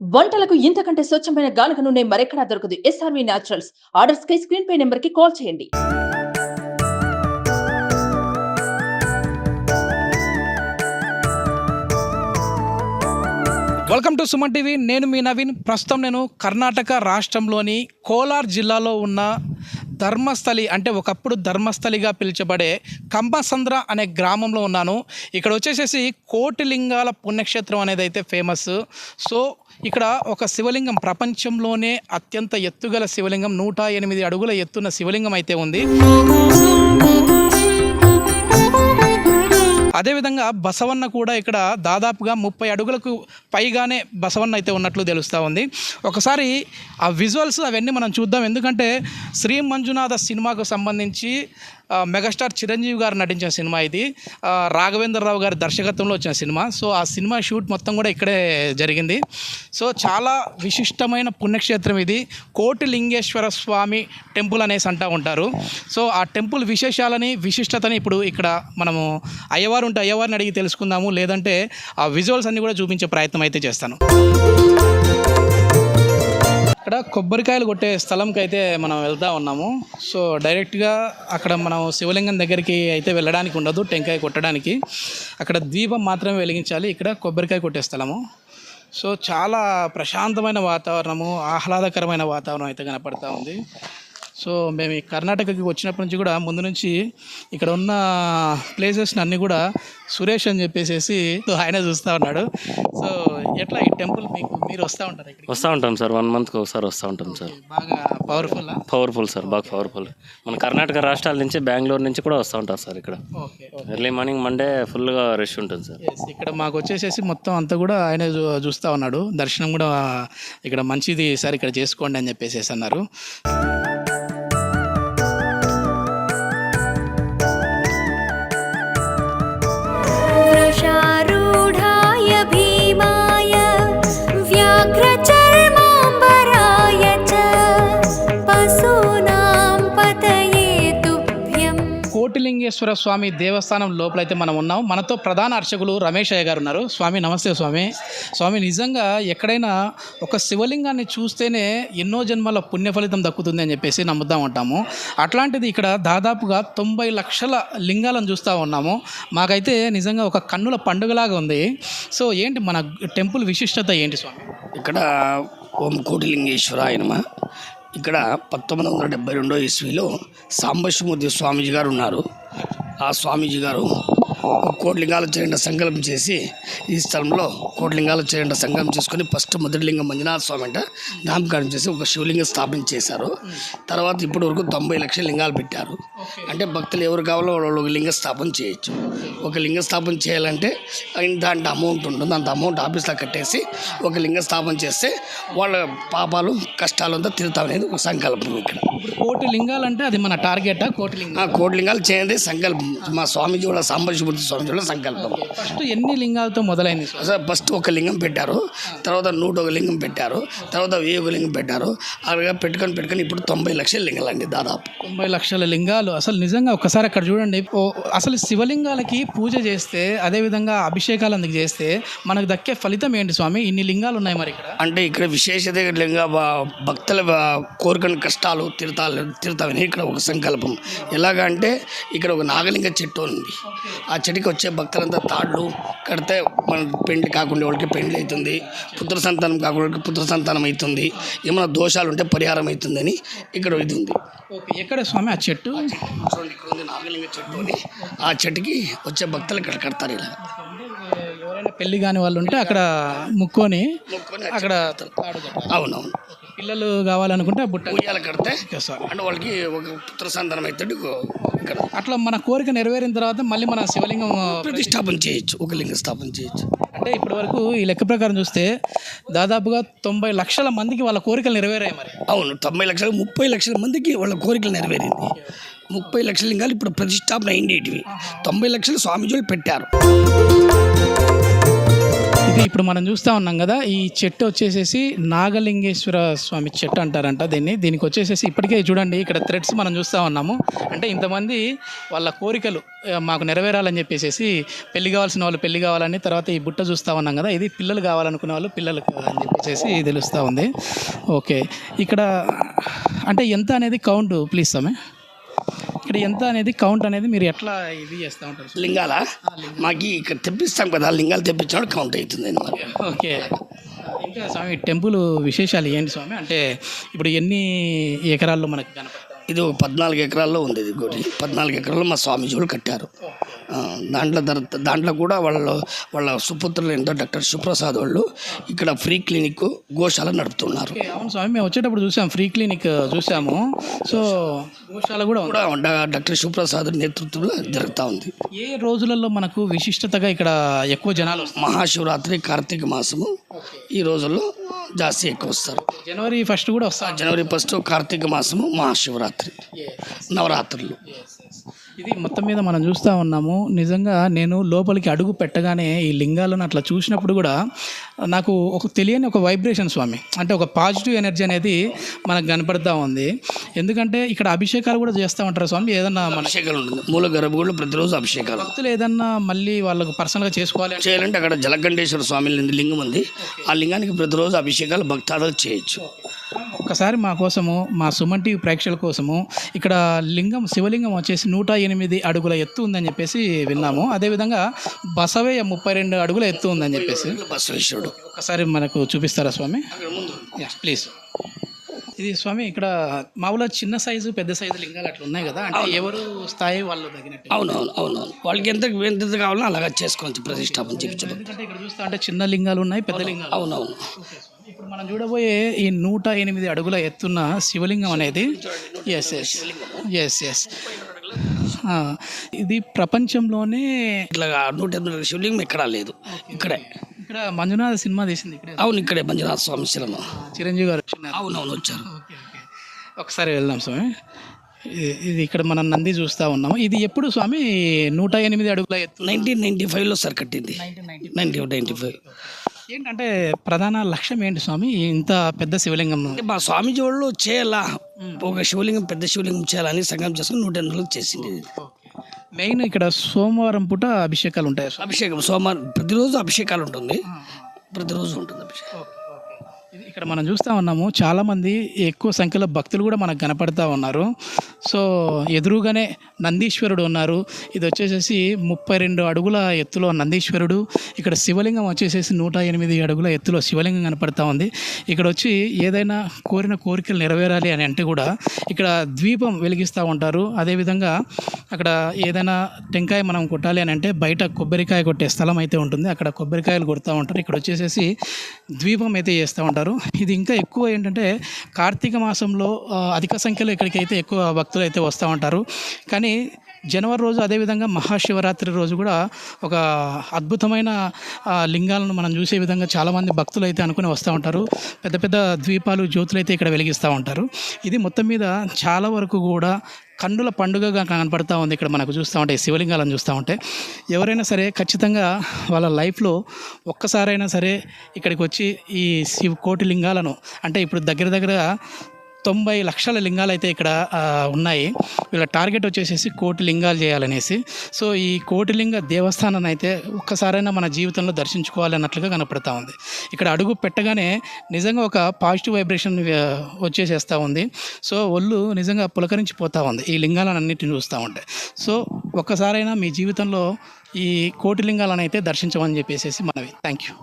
వంటలకు ఇంతకంటే స్వచ్ఛమైన గానుగ నూనె మరెక్కడా దొరకదు. ఎస్ఆర్వి న్యాచురల్స్ ఆర్డర్స్ కై స్క్రీన్ పై నెంబర్కి కాల్ చేయండి. Welcome to Suman TV. నేను మీ నవీన్. ప్రస్తుతం నేను కర్ణాటక రాష్ట్రంలోని కోలార్ జిల్లాలో ఉన్న ధర్మస్థలి అంటే ఒకప్పుడు ధర్మస్థలిగా పిలిచబడే కంబసంద్ర అనే గ్రామంలో ఉన్నాను. ఇక్కడ వచ్చేసేసి కోటిలింగాల పుణ్యక్షేత్రం అనేది అయితే ఫేమస్. సో ఇక్కడ ఒక శివలింగం ప్రపంచంలోనే అత్యంత ఎత్తుగల శివలింగం. నూట ఎనిమిది అడుగుల ఎత్తున్న శివలింగం అయితే ఉంది. అదేవిధంగా బసవన్న కూడా ఇక్కడ దాదాపుగా ముప్పై అడుగులకు పైగానే బసవన్న అయితే ఉన్నట్లు తెలుస్తూ ఉంది. ఒకసారి ఆ విజువల్స్ అవన్నీ మనం చూద్దాం. ఎందుకంటే శ్రీ మంజునాథ సినిమాకు సంబంధించి మెగాస్టార్ చిరంజీవి గారు నటించిన సినిమా ఇది. రాఘవేంద్రరావు గారి దర్శకత్వంలో వచ్చిన సినిమా. సో ఆ సినిమా షూట్ మొత్తం కూడా ఇక్కడే జరిగింది. సో చాలా విశిష్టమైన పుణ్యక్షేత్రం ఇది. కోటిలింగేశ్వర స్వామి టెంపుల్ అనేసి అంటూ ఉంటారు. సో ఆ టెంపుల్ విశేషాలని విశిష్టతని ఇప్పుడు ఇక్కడ మనము అయ్యవారు ఉంటే అయ్యవారిని అడిగి తెలుసుకుందాము. లేదంటే ఆ విజువల్స్ అన్నీ కూడా చూపించే ప్రయత్నం అయితే చేస్తాను. ఇక్కడ కొబ్బరికాయలు కొట్టే స్థలంకి అయితే మనం వెళ్తా ఉన్నాము. సో డైరెక్ట్గా అక్కడ మనం శివలింగం దగ్గరికి అయితే వెళ్ళడానికి ఉండదు టెంకాయ కొట్టడానికి. అక్కడ దీపం మాత్రమే వెలిగించాలి ఇక్కడ కొబ్బరికాయ కొట్టే స్థలము. సో చాలా ప్రశాంతమైన వాతావరణము ఆహ్లాదకరమైన వాతావరణం అయితే కనపడతా ఉంది. సో మేము ఈ కర్ణాటకకి వచ్చినప్పటి నుంచి కూడా ముందు నుంచి ఇక్కడ ఉన్న ప్లేసెస్ని అన్నీ కూడా సురేష్ అని చెప్పేసి ఆయన చూస్తూ ఉన్నాడు. సో ఎట్లా ఈ టెంపుల్ మీకు మీరు వస్తూ ఉంటారు వస్తూ ఉంటాం సార్ వన్ మంత్కి ఒకసారి వస్తూ ఉంటాం సార్. బాగా పవర్ఫుల్ పవర్ఫుల్ సార్ బాగా పవర్ఫుల్ మన కర్ణాటక రాష్ట్రాల నుంచి బెంగళూరు నుంచి కూడా వస్తూ ఉంటారు సార్ ఇక్కడ. ఎర్లీ మార్నింగ్ మండే ఫుల్గా రష్ ఉంటుంది సార్. ఇక్కడ మాకు వచ్చేసేసి మొత్తం అంతా కూడా ఆయన చూస్తా ఉన్నాడు. దర్శనం కూడా ఇక్కడ మంచిది సార్ ఇక్కడ చేసుకోండి అని చెప్పేసి అన్నారు. వెంకటేశ్వర స్వామి దేవస్థానం లోపలైతే మనం ఉన్నాం. మనతో ప్రధాన అర్చకులు రమేష్ అయ్య గారు ఉన్నారు. స్వామి నమస్తే స్వామి. స్వామి నిజంగా ఎక్కడైనా ఒక శివలింగాన్ని చూస్తేనే ఎన్నో జన్మల పుణ్య ఫలితం దక్కుతుంది అని చెప్పేసి నమ్ముతా ఉంటాము అట్లాంటిది ఇక్కడ దాదాపుగా తొంభై లక్షల లింగాలను చూస్తూ ఉన్నాము. మాకైతే నిజంగా ఒక కన్నుల పండుగలాగా ఉంది. సో ఏంటి మన టెంపుల్ విశిష్టత ఏంటి స్వామి? ఇక్కడ ఓం కోటిలింగేశ్వర ఆయనమ ఇక్కడ పంతొమ్మిది వందల డెబ్బై రెండో ఇస్వీలో సాంబశివమూర్తి స్వామీజీ గారు ఉన్నారు. ఆ స్వామీజీ గారు కోటిలింగాలు చేయండి సంకల్పం చేసి ఈ స్థలంలో కోటిలింగాలు చేయండి సంకల్పం చేసుకొని ఫస్ట్ మొదటి లింగం మంజునాథ స్వామి అంట నామకరణం చేసి ఒక శివలింగం స్థాపన చేశారు. తర్వాత ఇప్పటి వరకు తొంభై లక్షల లింగాలు పెట్టారు. అంటే భక్తులు ఎవరు కావాలో వాళ్ళు ఒక లింగ స్థాపన చేయొచ్చు. ఒక లింగ స్థాపన చేయాలంటే అంత అమౌంట్ ఉంటుంది. అంత అమౌంట్ ఆఫీస్లో కట్టేసి ఒక లింగ స్థాపన చేస్తే వాళ్ళ పాపాలు కష్టాలంతా తిరుగుతామనేది ఒక సంకల్పం ఇక్కడ. కోటి లింగాలంటే అది మన టార్గెటా? కోటి లింగం ఆ కోటి లింగాలు చేయండి సంకల్పం. మా స్వామీజీ వాళ్ళ సాంబశివమూర్తి స్వామీజీ వాళ్ళ సంకల్పం. ఫస్ట్ ఎన్ని లింగాలతో మొదలైంది అసలు ఫస్ట్ ఒక లింగం పెట్టారు తర్వాత నూట ఒక లింగం పెట్టారు తర్వాత వెయ్యి ఒక లింగం పెట్టారు అలాగా పెట్టుకొని పెట్టుకొని ఇప్పుడు తొంభై లక్షల లింగాలండి దాదాపు. తొంభై లక్షల లింగాలు. అసలు నిజంగా ఒక్కసారి అక్కడ చూడండి అసలు శివలింగాలకి పూజ చేస్తే అదేవిధంగా అభిషేకాలు అందుకు చేస్తే మనకు దక్కే ఫలితం ఏంటి స్వామి? ఇన్ని లింగాలు ఉన్నాయి మరి ఇక్కడ. అంటే ఇక్కడ విశేషత లింగ భక్తుల కోరుకున్న కష్టాలు తీర్థాలు తీర్థమని ఇక్కడ ఒక సంకల్పం. ఎలాగా అంటే ఇక్కడ ఒక నాగలింగ చెట్టు ఉంది. ఆ చెట్టుకి వచ్చే భక్తులంతా తాళ్ళు కడితే మన పెండ్లి కాకుండా వాళ్ళకి పెండ్లి అవుతుంది పుత్ర సంతానం కాకుండా పుత్ర సంతానం అవుతుంది ఏమైనా దోషాలు ఉంటే పరిహారం అవుతుందని ఇక్కడ ఇది ఉంది. ఓకే ఎక్కడ స్వామి? ఆ చెట్టు? చూడండి ఇక్కడ ఉంది నాగలింగ చెట్టు అని. ఆ చెట్టుకి వచ్చే భక్తులు ఇక్కడ కడతారు ఇలా. ఎవరైనా పెళ్ళి కాని వాళ్ళు ఉంటే అక్కడ ముక్కొని అక్కడ. అవునవును. పిల్లలు కావాలనుకుంటే బుట్ట ఉయ్యాల కడితే అంటే వాళ్ళకి ఒక పుత్ర సంతానం అవుతాడు ఇక్కడ. అట్లా మన కోరిక నెరవేరిన తర్వాత మళ్ళీ మన శివలింగం ప్రతిష్టాపన చేయొచ్చు ఒక లింగ స్థాపన చేయొచ్చు. అంటే ఇప్పటి వరకు ఈ లెక్క ప్రకారం చూస్తే దాదాపుగా తొంభై లక్షల మందికి వాళ్ళ కోరికలు నెరవేరాయి మరి. అవును తొంభై లక్షలు ముప్పై లక్షల మందికి వాళ్ళ కోరికలు నెరవేరింది. ముప్పై లక్షల లింగాలు ఇప్పుడు ప్రతిష్టాపన అయిండేటివి. తొంభై లక్షలు స్వామీజీలు పెట్టారు. ఇప్పుడు మనం చూస్తూ ఉన్నాం కదా ఈ చెట్టు వచ్చేసేసి నాగలింగేశ్వర స్వామి చెట్టు అంటారంట దీన్ని. దీనికి వచ్చేసేసి ఇప్పటికే చూడండి ఇక్కడ థ్రెడ్స్ మనం చూస్తూ ఉన్నాము. అంటే ఇంతమంది వాళ్ళ కోరికలు మాకు నెరవేరాలని చెప్పేసి పెళ్ళి కావాల్సిన వాళ్ళు పెళ్ళి కావాలని తర్వాత ఈ బుట్ట చూస్తూ ఉన్నాం కదా ఇది పిల్లలు కావాలనుకునే వాళ్ళు పిల్లలు అని చెప్పేసి తెలుస్తూ ఉంది. ఓకే ఇక్కడ అంటే ఎంత అనేది కౌంట్ ప్లీజ్ సమే ఇక్కడ ఎంత అనేది కౌంట్ అనేది మీరు ఎట్లా ఇది చేస్తూ ఉంటారు లింగాల? మాకు ఇక్కడ తెప్పిస్తాం కదా లింగాలు తెప్పించినప్పుడు కౌంట్ అవుతుంది ఓకే. ఇంకా స్వామి టెంపుల్ విశేషాలు ఏంటి స్వామి? అంటే ఇప్పుడు ఎన్ని ఎకరాల్లో మనకు కనపడతాం ఇది ఒక పద్నాలుగు ఎకరాల్లో ఉంది ఇది గుడి పద్నాలుగు ఎకరాల్లో మా స్వామీజీలు కట్టారు. దాంట్లో ధర దాంట్లో కూడా వాళ్ళ వాళ్ళ సుపుత్రులు ఏంటో డాక్టర్ సుప్రసాద్ వాళ్ళు ఇక్కడ ఫ్రీ క్లినిక్ గోశాల నడుపుతున్నారు. అవును స్వామి మేము వచ్చేటప్పుడు చూసాం ఫ్రీ క్లినిక్ చూసాము. సో గోశాల కూడా కూడా డాక్టర్ సుప్రసాద్ నేతృత్వంలో జరుగుతూ ఉంది. ఏ రోజులలో మనకు విశిష్టతగా ఇక్కడ ఎక్కువ జనాలు మహాశివరాత్రి కార్తీక మాసము ఈ రోజుల్లో జాస్తి ఎక్కువ వస్తారు. జనవరి ఫస్ట్ కూడా వస్తారు జనవరి ఫస్ట్ కార్తీక మాసము మహాశివరాత్రి. నవరాత్రులు. ఇది మొత్తం మీద మనం చూస్తూ ఉన్నాము. నిజంగా నేను లోపలికి అడుగు పెట్టగానే ఈ లింగాలను అట్లా చూసినప్పుడు కూడా నాకు ఒక తెలియని ఒక వైబ్రేషన్ స్వామి. అంటే ఒక పాజిటివ్ ఎనర్జీ అనేది మనకు కనపడతా ఉంది. ఎందుకంటే ఇక్కడ అభిషేకాలు కూడా చేస్తూ ఉంటారు స్వామి. ఏదన్నా మన అభిషేకాలు మూల గర్భగుడిలో ప్రతిరోజు అభిషేకాలు. భక్తులు ఏదన్నా మళ్ళీ వాళ్ళకు పర్సనల్గా చేసుకోవాలి అంటే చేయాలంటే అక్కడ జలకంఠేశ్వర స్వామి లింగం ఉంది. ఆ లింగానికి ప్రతిరోజు అభిషేకాలు భక్తాదులు చేయొచ్చు. ఒక్కసారి మా కోసము మా సుమన్ టీవీ ప్రేక్షకుల కోసము ఇక్కడ లింగం శివలింగం వచ్చేసి నూట ఎనిమిది అడుగుల ఎత్తు ఉందని చెప్పేసి విన్నాము. అదేవిధంగా బసవయ్య ముప్పై రెండు అడుగుల ఎత్తు ఉందని చెప్పేసి. బసవేశ్వరుడు. ఒకసారి మనకు చూపిస్తారా స్వామి? ప్లీజ్. ఇది స్వామి ఇక్కడ మామూలుగా చిన్న సైజు పెద్ద సైజు లింగాలు అట్లా ఉన్నాయి కదా. అంటే ఎవరు స్థాయి వాళ్ళు తగినట్టు. అవునవును అవునవును. వాళ్ళకి ఎంత ఎంత కావాలో అలాగా చేసుకోవచ్చు ప్రతిష్టాపన ఎందుకంటే ఇక్కడ చూస్తా అంటే చిన్న లింగాలు ఉన్నాయి పెద్ద లింగాలు అవునవును. మనం చూడబోయే ఈ నూట ఎనిమిది అడుగుల ఎత్తున్న శివలింగం అనేది ఎస్ ఎస్ ఎస్ ఎస్ ఇది ప్రపంచంలోనే ఇట్లా నూట ఎనిమిది శివలింగం ఎక్కడా లేదు. ఇక్కడే. ఇక్కడ మంజునాథ సినిమా తీసింది ఇక్కడే. అవును ఇక్కడే మంజునాథ స్వామి శిలను చిరంజీవి గారు అవునవును వచ్చారు. ఒకసారి వెళ్దాం స్వామి. ఇది- ఇక్కడ మనం నంది చూస్తూ ఉన్నాము. ఇది ఎప్పుడు స్వామి? నూట ఎనిమిది అడుగుల ఎత్తు. నైన్టీన్ నైన్టీ ఫైవ్లో సార్ కట్టింది. Ninety ninety five. ఏంటంటే ప్రధాన లక్ష్యం ఏంటి స్వామి? ఇంత పెద్ద శివలింగం. మా స్వామీజీ వాళ్ళు చేయాలా? ఒక శివలింగం పెద్ద శివలింగం చేయాలని సంఘం చేసుకుని నూట ఎనిమిదిలో చేసింది. ఇది. మెయిన్ ఇక్కడ సోమవారం పూట అభిషేకాలు ఉంటాయి అభిషేకం సోమవారం ప్రతిరోజు అభిషేకాలు ఉంటుంది. ప్రతిరోజు ఉంటుంది అభిషేకం. ఇక్కడ మనం చూస్తూ ఉన్నాము చాలామంది ఎక్కువ సంఖ్యలో భక్తులు కూడా మనకు కనపడతా ఉన్నారు. సో ఎదురుగానే నందీశ్వరుడు ఉన్నారు. ఇది వచ్చేసేసి ముప్పై రెండు అడుగుల ఎత్తులో నందీశ్వరుడు. ఇక్కడ శివలింగం వచ్చేసేసి నూట ఎనిమిది అడుగుల ఎత్తులో శివలింగం కనపడతా ఉంది. ఇక్కడ వచ్చి ఏదైనా కోరిన కోరికలు నెరవేరాలి అని అంటే కూడా ఇక్కడ ద్వీపం వెలిగిస్తూ ఉంటారు. అదేవిధంగా అక్కడ ఏదైనా టెంకాయ మనం కొట్టాలి అని అంటే బయట కొబ్బరికాయ కొట్టే స్థలం అయితే ఉంటుంది. అక్కడ కొబ్బరికాయలు కొడుతూ ఉంటారు. ఇక్కడ వచ్చేసేసి ద్వీపం అయితే చేస్తూ ఉంటారు. ఇది ఇంకా ఎక్కువ ఏంటంటే కార్తీక మాసంలో అధిక సంఖ్యలో ఇక్కడికి అయితే ఎక్కువ భక్తులు అయితే వస్తూ ఉంటారు. కానీ జనవరి రోజు అదేవిధంగా మహాశివరాత్రి రోజు కూడా ఒక అద్భుతమైన లింగాలను మనం చూసే విధంగా చాలామంది భక్తులు అయితే అనుకుని వస్తూ ఉంటారు. పెద్ద పెద్ద ద్వీపాలు జ్యోతులు అయితే ఇక్కడ వెలిగిస్తూ ఉంటారు. ఇది మొత్తం మీద చాలా వరకు కూడా కన్నుల పండుగగా కనపడతా ఉంది ఇక్కడ మనకు చూస్తూ ఉంటే శివలింగాలను చూస్తూ ఉంటే. ఎవరైనా సరే ఖచ్చితంగా వాళ్ళ లైఫ్లో ఒక్కసారైనా సరే ఇక్కడికి వచ్చి ఈ శివ కోటి లింగాలను అంటే ఇప్పుడు దగ్గర దగ్గర తొంభై లక్షల లింగాలు అయితే ఇక్కడ ఉన్నాయి. వీళ్ళ టార్గెట్ వచ్చేసేసి కోటి లింగాలు చేయాలనేసి. సో ఈ కోటి లింగ దేవస్థానాన్ని అయితే ఒక్కసారైనా మన జీవితంలో దర్శించుకోవాలి అన్నట్లుగా కనపడతా ఉంది. ఇక్కడ అడుగు పెట్టగానే నిజంగా ఒక పాజిటివ్ వైబ్రేషన్ వచ్చేసేస్తూ ఉంది. సో ఒళ్ళు నిజంగా పులకరించిపోతూ ఉంది ఈ లింగాలను అన్నింటిని చూస్తూ ఉంటే. సో ఒక్కసారైనా మీ జీవితంలో ఈ కోటి లింగాలను అయితే దర్శించమని చెప్పేసి మనవి. Thank you